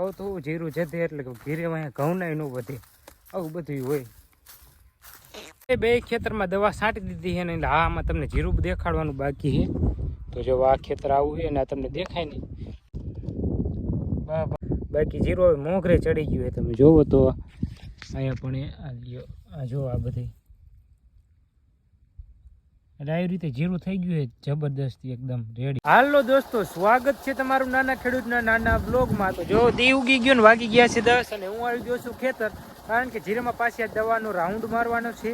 કહું તો જીરું જતી એટલે ઘીરે અહીંયા ઘઉં નાય ન વધે. આવું બધું હોય. એ બે ખેતરમાં દવા છાંટી દીધી છે ને હા, આમાં તમને જીરું દેખાડવાનું બાકી છે. તો જો આ ખેતર આવું છે ને આ તમને દેખાય નહીં. બાકી જીરું હવે મોઘરે ચડી ગયું છે, તમે જોવો તો. અહીંયા પણ આ આ જો આ બધી. એટલે આવી રીતે જીરું થઈ ગયું જબરદસ્તી એકદમ રેડી હાલો દોસ્તો, સ્વાગત છે તમારું નાના ખેડૂતના નાના બ્લોગમાં તો જો દી ઉગી ગયો ને વાગી ગયા છે દસ અને હું આવી ગયો છું ખેતર, કારણ કે જીરામાં પાછી આ દવાનો રાઉન્ડ મારવાનો છે.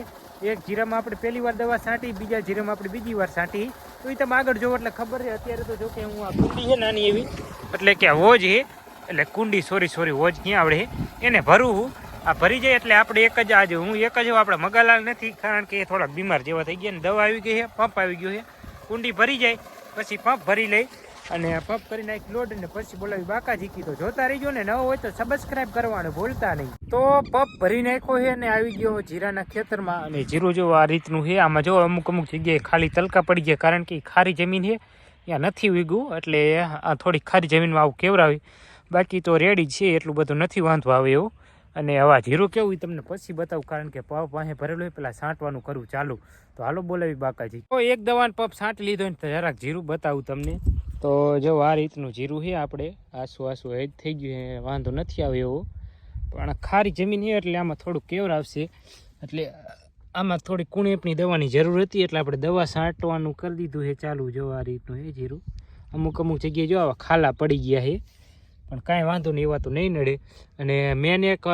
એક જીરામાં આપણે પહેલી વાર દવા છાંટી, બીજા જીરામાં આપણે બીજી વાર છાંટી. તો એ તમે આગળ જોવો એટલે ખબર છે. અત્યારે તો જો કે હું આ કુંડી છે નાની એવી, એટલે કે હોજ છે. એટલે કુંડી સોરી સોરી હોજ ક્યાં આવડે એને ભરવું આ ભરી જાય એટલે આપણે એક જ આજે હું એક જ આપણે મગાલાલ નથી, કારણ કે એ થોડાક બીમાર જેવા થઈ ગયા ને દવા આવી ગઈ છે પંપ આવી ગયો છે. કુંડી ભરી જાય, પછી પંપ ભરી લઈ અને પંપ કરીને એક લોડ ને પછી બોલાવી બાકા જીકી તો જોતા રહીજો ને, ન હોય તો સબસ્ક્રાઇબ કરવાનું ભૂલતા નહીં. તો પંપ ભરી નાખ્યો છે ને આવી ગયો જીરાના ખેતરમાં અને જીરું જો આ રીતનું છે, આમાં જો અમુક અમુક જગ્યાએ ખાલી તલકા પડી ગયા, કારણ કે ખારી જમીન છે, ત્યાં નથી ઉગ્યું, એટલે આ થોડી ખારી જમીનમાં આવું કેવરાવી બાકી તો રેડી છે, એટલું બધું નથી વાંધો આવે એવું. અને હવે જીરું કેવું એ તમને પછી બતાવું, કારણ કે પપ પાસે ભરેલું હોય, પેલા છાંટવાનું કરવું ચાલુ. તો હાલો બોલાવી બાકાજી. તો એક દવાનો પપ છાંટી લીધો ને તો જરાક જીરું બતાવું તમને. તો જો આ રીતનું જીરું છે આપણે, આસુ આસુ હેજ થઈ ગયું છે વાંધો નથી આવે એવો. પણ ખારી જમીન છે એટલે આમાં થોડુંક કેવર આવશે. એટલે આમાં થોડી કુણેપની દવાની જરૂર હતી, એટલે આપણે દવા છાંટવાનું કરી દીધું છે ચાલુ. જો આ રીતનું એ જીરું અમુક અમુક જગ્યાએ જો આવા ખાલા પડી ગયા છે પણ કાંઈ વાંધો નહીં, એવા તો નહીં નડે. અને મેન એક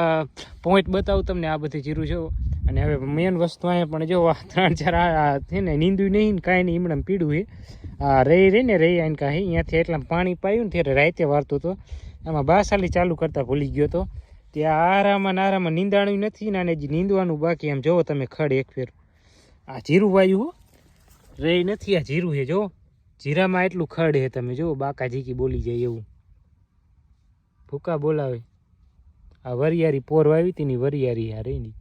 પોઈન્ટ બતાવું તમને આ બધી જીરું જો. અને હવે મેન વસ્તુ અહીંયા પણ જો, આ ત્રણ ચાર છે ને નીંદું નહીં ને કાંઈ નહીં, હમણાં પીડું છે આ રહી રહી ને રહી આને કાંઈ. અહીંયાથી એટલા પાણી પાયું ને ત્યારે રાતે વારતો હતો. એમાં બાસાલી ચાલુ કરતા ભૂલી ગયો તો. ત્યાં આરામાં ને આરામાં નીંદાણું નથી ને આને હજી નીંદવાનું બાકી. એમ જોવો તમે ખડ એક ફેર. આ જીરું વાયું હો. રહી નથી, આ જીરું છે જો. જીરામાં એટલું ખડ છે તમે, જો. બાકા જીકી બોલી જાય એવું. ભૂકા બોલાવે. આ વરિયારી પોર વાવી હતી ની વરિયારી આ રહીની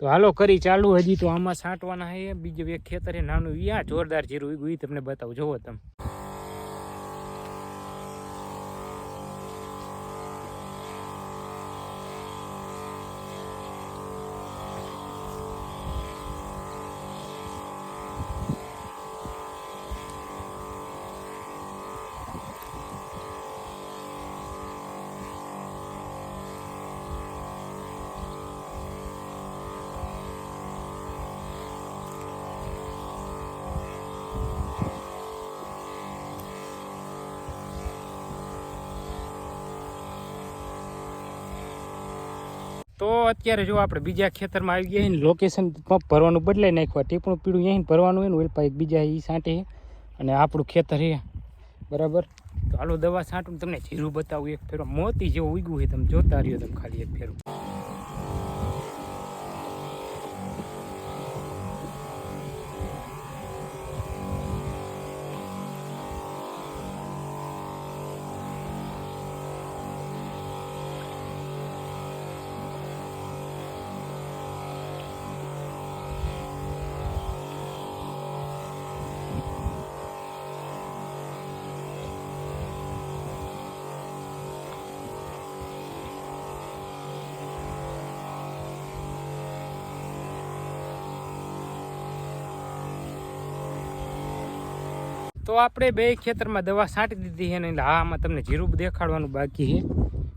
તો હાલો કરી ચાલુ, હજી તો આમાં છાંટવાના છે બીજું એક ખેતર નાનું આ જોરદાર જીરું ઉગ્યું તમને બતાવું. જોવો તમે. તો અત્યારે જો આપણે બીજા ખેતરમાં આવી ગયા ને લોકેશન પંપ ભરવાનું બદલાઈ નાખ્યું. ટીપણું પીળું અહીં ભરવાનું એનું ને ઓલ પાઇપ બીજા એ સાંટે અને આપણું ખેતર હે બરાબર? તો હાલો દવા છાંટું તમને જીરું બતાવું, એક ફેરો મોતી જેવું ઉગ્યું છે. તમે જોતા રહ્યો, તમે ખાલી એક ફેરો. તો આપણે બે ખેતરમાં દવા છાંટી દીધી છે ને હા, આમાં તમને જીરું દેખાડવાનું બાકી છે.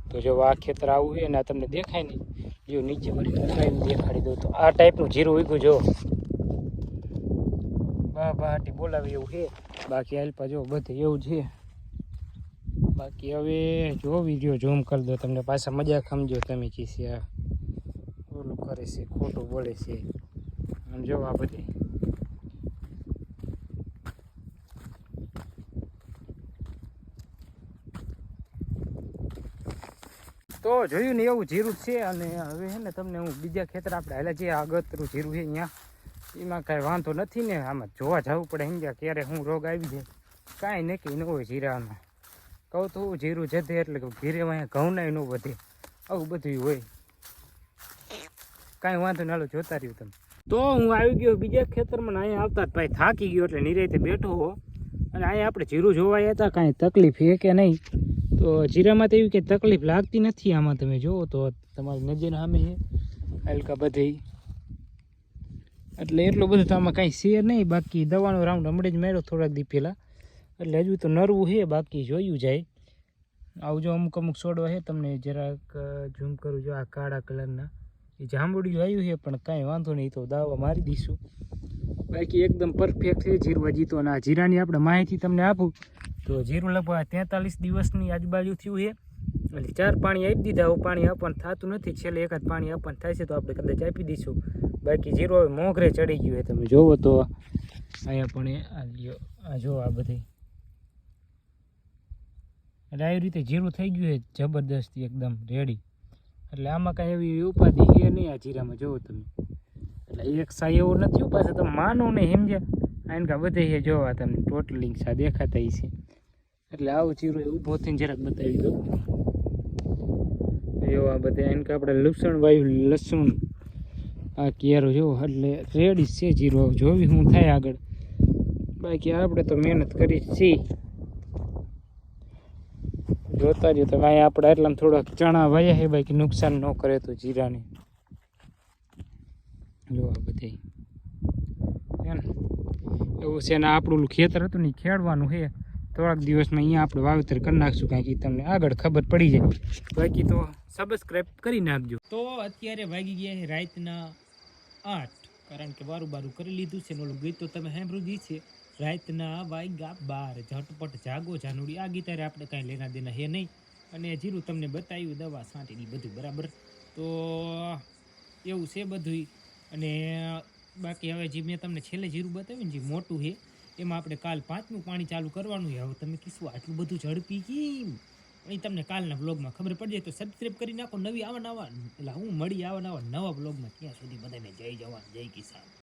તો જો આ ખેતર આવું છે ને આ તમને દેખાય નહીં. જો નીચે વળી દેખાડી દઉં તો. આ ટાઈપનું જીરું ઉગ્યું, જો. બા બાટી બોલાવી એવું છે. બાકી હાલપા જો બધે એવું છે. બાકી હવે જો વીડિયો ઝૂમ કરી દો. તમને પાછા મજા સમજો તમે કીસી આ ઓલું કરે છે, ખોટું બોલે છે. આમ જો આ બધી તો જોયું ને એવું જીરું છે અને હવે છે ને તમને હું બીજા ખેતર આપણે હાલે જે આગતરું જીરું છે અહીંયા. એમાં કાંઈ વાંધો નથી ને. આમાં જોવા જવું પડે સમજ્યા ક્યારે હું રોગ આવી જાય. કાંઈ નક્કી ન હોય જીરામાં. કહું તો જીરું જતે એટલે ઘીરે અહીંયા ઘઉંનાય ન વધે. આવું બધું હોય. કાંઈ વાંધો ના હાલો, જોતા રહ્યું તમે. તો હું આવી ગયો બીજા ખેતરમાં અહીંયા આવતા ભાઈ થાકી ગયો એટલે નિરાયતે બેઠો હો. અને અહીંયા આપણે જીરું જોવા હતા, કાંઈ તકલીફ છે કે નહીં? તો જીરામાં તો એવી કંઈ તકલીફ લાગતી નથી આમાં તમે જુઓ તો તમારી નજર સામે છે. હલકા બધે. એટલે એટલું બધું તો આમાં કાંઈ છે નહીં. બાકી દવાનો રાઉન્ડ હમણાં જ મેળો થોડાક દી પહેલાં. એટલે હજુ તો નરવું છે, બાકી જોયું જાય. આવજો અમુક અમુક છોડવા છે, તમને જરાક ઝૂમ કરું જો આ કાળા કલરના એ જાંબુડિયું આવ્યું છે, પણ કાંઈ વાંધો નહીં, તો દાવા મારી દઈશું. બાકી એકદમ પરફેક્ટ છે, જીરવા જીતો અને આ જીરાની આપણે માહિતી તમને આપું. તો જીરું લગભગ તેતાલીસ દિવસની આજુબાજુ થયું છે. એટલે ચાર પાણી આપી દીધા હું પાણી આપવાનું થતું નથી. છેલ્લે એકાદ પાણી આપવાનું થાય છે તો આપણે કદાચ આપી દઈશું. બાકી જીરું હવે મોઘરે ચડી ગયું છે, તમે જોવો તો. અહીંયા પણ આ જો આ બધી. એટલે આવી રીતે જીરું થઈ ગયું છે, જબરદસ્તી એકદમ રેડી. એટલે આમાં કાંઈ એવી ઉપાધિ એ નહીં આ જીરામાં, જોવો તમે. એટલે એક સાઈ એવો નથી ઉપાધિ તમે માનો નહીં, સમજ્યા? આને કા બધે જોવા તમને ટોટલિંગ સા દેખાતા છે એટલે આવું જીરું ઊભો થઈને જરાક બતાવી દો જો આ બધા એને કે આપણે લસણ વાયુ, લસણ, આ કેરો જો, એટલે રેડી છે જીરો. જોવી હું થાય આગળ. બાકી આપણે તો મહેનત કરી છીએ. જોતા જ તો કાંઈ આપણે એટલામાં થોડાક ચણા વાયા છે, બાકી નુકસાન ન કરે તો જીરાને. જો આ બધે એવું છે ને આપણું ખેતર હતું ને ખેડવાનું છે. થોડાક દિવસમાં અહીંયા આપણે વાવેતર કરી નાખશું કાંઈક તમને આગળ ખબર પડી જાય. બાકી તો સબસ્ક્રાઈબ કરી નાખજો. તો અત્યારે વાગી ગયા રાતના આઠ, કારણ કે બારું બારું કરી લીધું છે ઓલું ગીત તો તમે સાંભળ્યું છે રાતના વાગ્યા બાર, ઝટપટ જાગો જાનુડી. આ ગીતારે આપણે કાંઈ લેના દેના હે નહીં. અને જીરું તમને બતાવ્યું, દવા છાંટીની બધું, બરાબર? તો એવું છે બધું અને બાકી હવે જે મેં તમને છેલ્લે જીરું બતાવ્યું ને, જે મોટું છે એમાં આપણે કાલ પાંચમું પાણી ચાલુ કરવાનું છે. હવે તમે કીશું આટલું બધું ઝડપી કેમ? એ તમને કાલના બ્લોગમાં ખબર પડી જાય તો સબસ્ક્રાઈબ કરી નાખો. નવી આવા નવા એટલે હું મળી આવા નવા નવા બ્લોગમાં ત્યાં સુધી બધાને જય જવાન, જય કિસાન.